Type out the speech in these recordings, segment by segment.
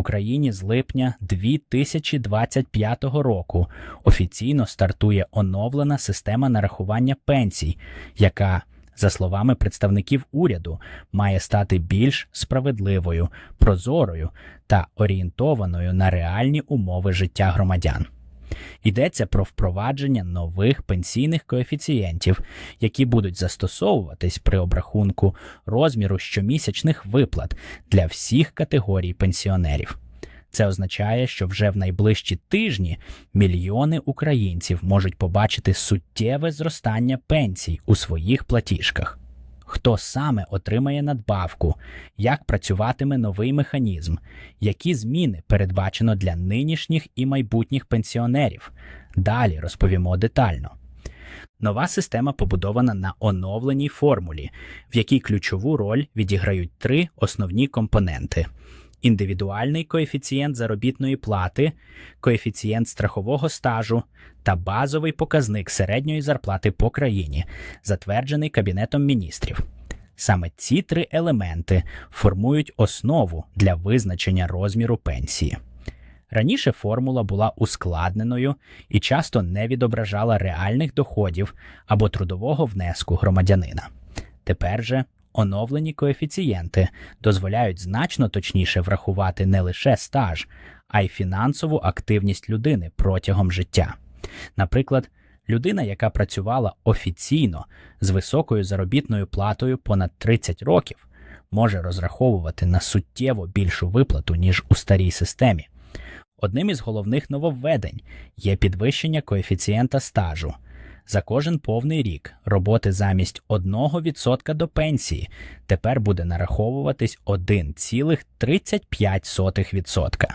Україні з липня 2025 року офіційно стартує оновлена система нарахування пенсій, яка, за словами представників уряду, має стати більш справедливою, прозорою та орієнтованою на реальні умови життя громадян. Йдеться про впровадження нових пенсійних коефіцієнтів, які будуть застосовуватись при обрахунку розміру щомісячних виплат для всіх категорій пенсіонерів. Це означає, що вже в найближчі тижні мільйони українців можуть побачити суттєве зростання пенсій у своїх платіжках. Хто саме отримає надбавку, як працюватиме новий механізм, які зміни передбачено для нинішніх і майбутніх пенсіонерів. Далі розповімо детально. Нова система побудована на оновленій формулі, в якій ключову роль відіграють три основні компоненти: індивідуальний коефіцієнт заробітної плати, коефіцієнт страхового стажу та базовий показник середньої зарплати по країні, затверджений Кабінетом міністрів. Саме ці три елементи формують основу для визначення розміру пенсії. Раніше формула була ускладненою і часто не відображала реальних доходів або трудового внеску громадянина. Тепер же оновлені коефіцієнти дозволяють значно точніше врахувати не лише стаж, а й фінансову активність людини протягом життя. Наприклад, людина, яка працювала офіційно з високою заробітною платою понад 30 років, може розраховувати на суттєво більшу виплату, ніж у старій системі. Одним із головних нововведень є підвищення коефіцієнта стажу. За кожен повний рік роботи замість 1% до пенсії тепер буде нараховуватись 1,35%.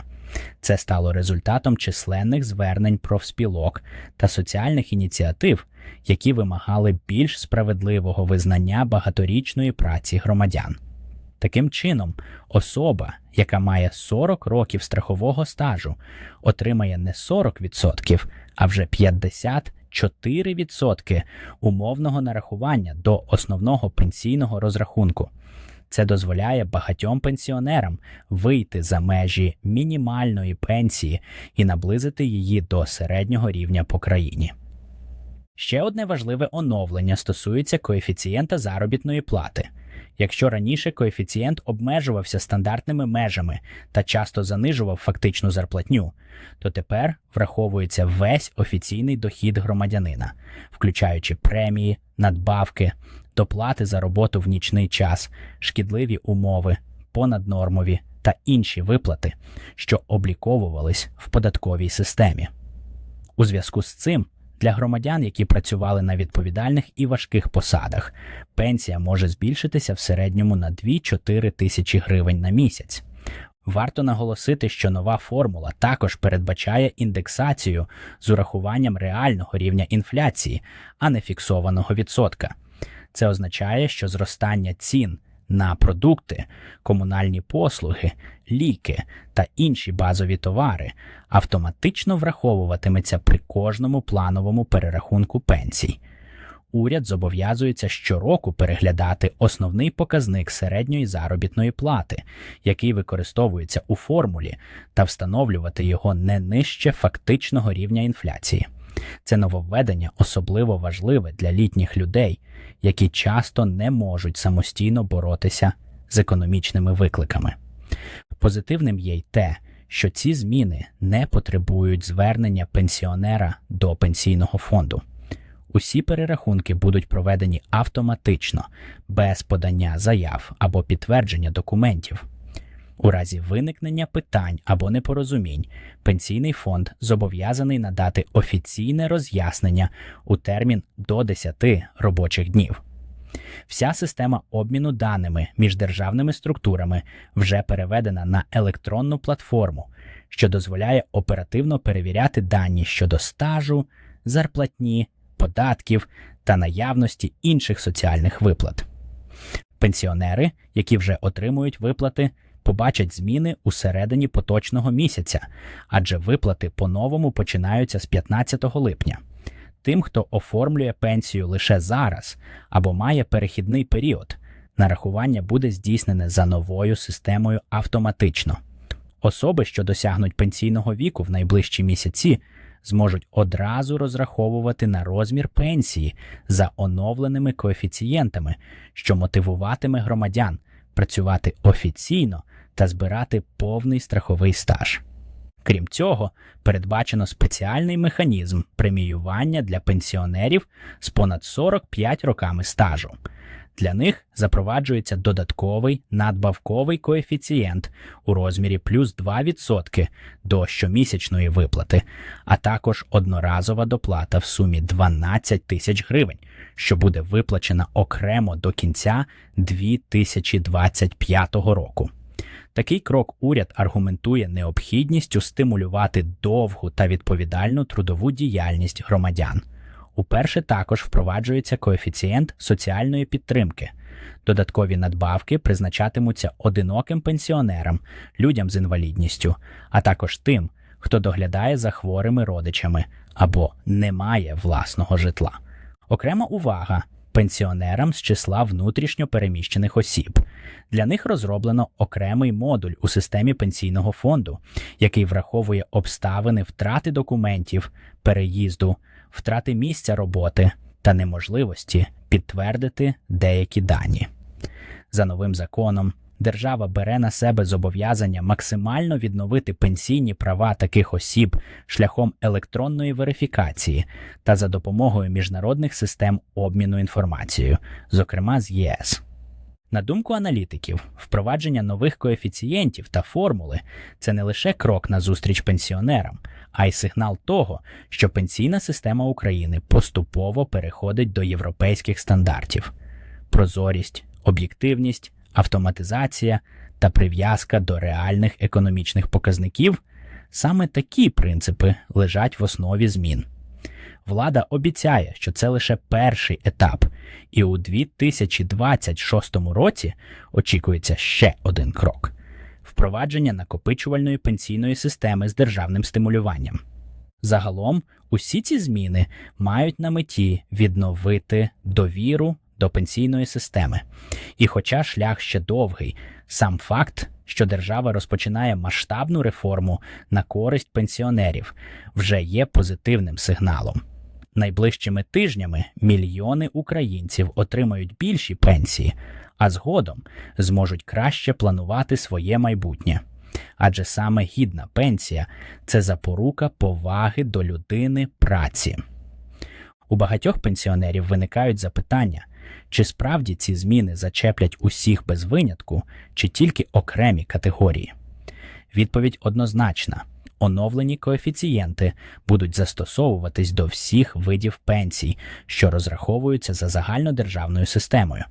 Це стало результатом численних звернень профспілок та соціальних ініціатив, які вимагали більш справедливого визнання багаторічної праці громадян. Таким чином, особа, яка має 40 років страхового стажу, отримає не 40%, а вже 54% умовного нарахування до основного пенсійного розрахунку. Це дозволяє багатьом пенсіонерам вийти за межі мінімальної пенсії і наблизити її до середнього рівня по країні. Ще одне важливе оновлення стосується коефіцієнта заробітної плати. Якщо раніше коефіцієнт обмежувався стандартними межами та часто занижував фактичну зарплатню, то тепер враховується весь офіційний дохід громадянина, включаючи премії, надбавки, доплати за роботу в нічний час, шкідливі умови, понаднормові та інші виплати, що обліковувались в податковій системі. У зв'язку з цим для громадян, які працювали на відповідальних і важких посадах, пенсія може збільшитися в середньому на 2-4 тисячі гривень на місяць. Варто наголосити, що нова формула також передбачає індексацію з урахуванням реального рівня інфляції, а не фіксованого відсотка. Це означає, що зростання цін на продукти, комунальні послуги, ліки та інші базові товари автоматично враховуватиметься при кожному плановому перерахунку пенсій. Уряд зобов'язується щороку переглядати основний показник середньої заробітної плати, який використовується у формулі, та встановлювати його не нижче фактичного рівня інфляції. Це нововведення особливо важливе для літніх людей, які часто не можуть самостійно боротися з економічними викликами. Позитивним є й те, що ці зміни не потребують звернення пенсіонера до пенсійного фонду. Усі перерахунки будуть проведені автоматично, без подання заяв або підтвердження документів. У разі виникнення питань або непорозумінь пенсійний фонд зобов'язаний надати офіційне роз'яснення у термін до 10 робочих днів. Вся система обміну даними між державними структурами вже переведена на електронну платформу, що дозволяє оперативно перевіряти дані щодо стажу, зарплатні, податків та наявності інших соціальних виплат. Пенсіонери, які вже отримують виплати, побачать зміни у середині поточного місяця, адже виплати по-новому починаються з 15 липня. Тим, хто оформлює пенсію лише зараз або має перехідний період, нарахування буде здійснене за новою системою автоматично. Особи, що досягнуть пенсійного віку в найближчі місяці, зможуть одразу розраховувати на розмір пенсії за оновленими коефіцієнтами, що мотивуватиме громадян працювати офіційно та збирати повний страховий стаж. Крім цього, передбачено спеціальний механізм преміювання для пенсіонерів з понад 45 роками стажу. Для них запроваджується додатковий надбавковий коефіцієнт у розмірі плюс 2% до щомісячної виплати, а також одноразова доплата в сумі 12 тисяч гривень, що буде виплачена окремо до кінця 2025 року. Такий крок уряд аргументує необхідністю стимулювати довгу та відповідальну трудову діяльність громадян. Уперше також впроваджується коефіцієнт соціальної підтримки. Додаткові надбавки призначатимуться одиноким пенсіонерам, людям з інвалідністю, а також тим, хто доглядає за хворими родичами або не має власного житла. Окрема увага пенсіонерам з числа внутрішньо переміщених осіб. Для них розроблено окремий модуль у системі пенсійного фонду, який враховує обставини втрати документів, переїзду, втрати місця роботи та неможливості підтвердити деякі дані. За новим законом. Держава бере на себе зобов'язання максимально відновити пенсійні права таких осіб шляхом електронної верифікації та за допомогою міжнародних систем обміну інформацією, зокрема з ЄС. На думку аналітиків, впровадження нових коефіцієнтів та формули це не лише крок на зустріч пенсіонерам, а й сигнал того, що пенсійна система України поступово переходить до європейських стандартів. Прозорість, об'єктивність автоматизація та прив'язка до реальних економічних показників саме такі принципи лежать в основі змін. Влада обіцяє, що це лише перший етап, і у 2026 році очікується ще один крок впровадження накопичувальної пенсійної системи з державним стимулюванням. Загалом, усі ці зміни мають на меті відновити довіру до пенсійної системи. І, хоча шлях ще довгий, сам факт, що держава розпочинає масштабну реформу на користь пенсіонерів, вже є позитивним сигналом. Найближчими тижнями мільйони українців отримають більші пенсії, а згодом зможуть краще планувати своє майбутнє. Адже саме гідна пенсія це запорука поваги до людини праці. У багатьох пенсіонерів виникають запитання, чи справді ці зміни зачеплять усіх без винятку, чи тільки окремі категорії? Відповідь однозначна. Оновлені коефіцієнти будуть застосовуватись до всіх видів пенсій, що розраховуються за загальнодержавною системою.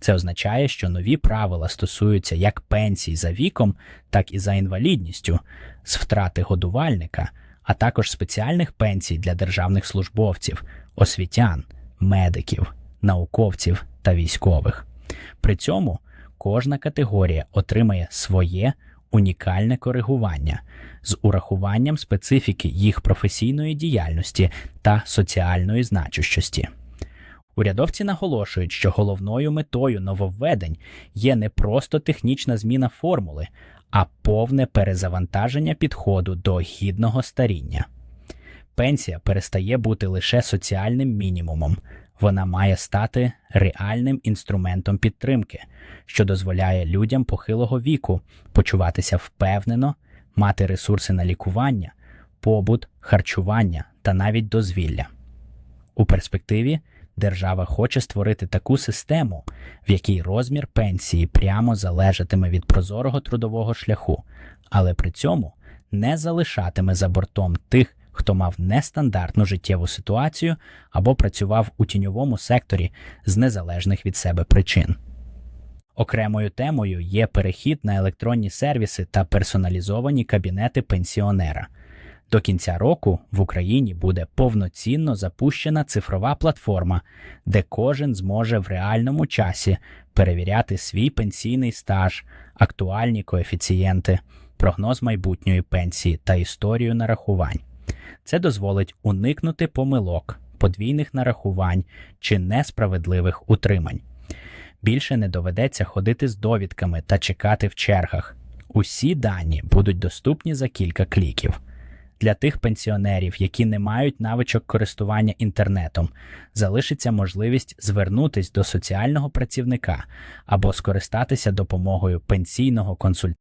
Це означає, що нові правила стосуються як пенсій за віком, так і за інвалідністю, з втрати годувальника, а також спеціальних пенсій для державних службовців, освітян, медиків, науковців та військових. При цьому кожна категорія отримає своє унікальне коригування з урахуванням специфіки їх професійної діяльності та соціальної значущості. Урядовці наголошують, що головною метою нововведень є не просто технічна зміна формули, а повне перезавантаження підходу до гідного старіння. Пенсія перестає бути лише соціальним мінімумом, вона має стати реальним інструментом підтримки, що дозволяє людям похилого віку почуватися впевнено, мати ресурси на лікування, побут, харчування та навіть дозвілля. У перспективі держава хоче створити таку систему, в якій розмір пенсії прямо залежатиме від прозорого трудового шляху, але при цьому не залишатиме за бортом тих хто мав нестандартну життєву ситуацію або працював у тіньовому секторі з незалежних від себе причин. Окремою темою є перехід на електронні сервіси та персоналізовані кабінети пенсіонера. До кінця року в Україні буде повноцінно запущена цифрова платформа, де кожен зможе в реальному часі перевіряти свій пенсійний стаж, актуальні коефіцієнти, прогноз майбутньої пенсії та історію нарахувань. Це дозволить уникнути помилок, подвійних нарахувань чи несправедливих утримань. Більше не доведеться ходити з довідками та чекати в чергах. Усі дані будуть доступні за кілька кліків. Для тих пенсіонерів, які не мають навичок користування інтернетом, залишиться можливість звернутись до соціального працівника або скористатися допомогою пенсійного консультанта.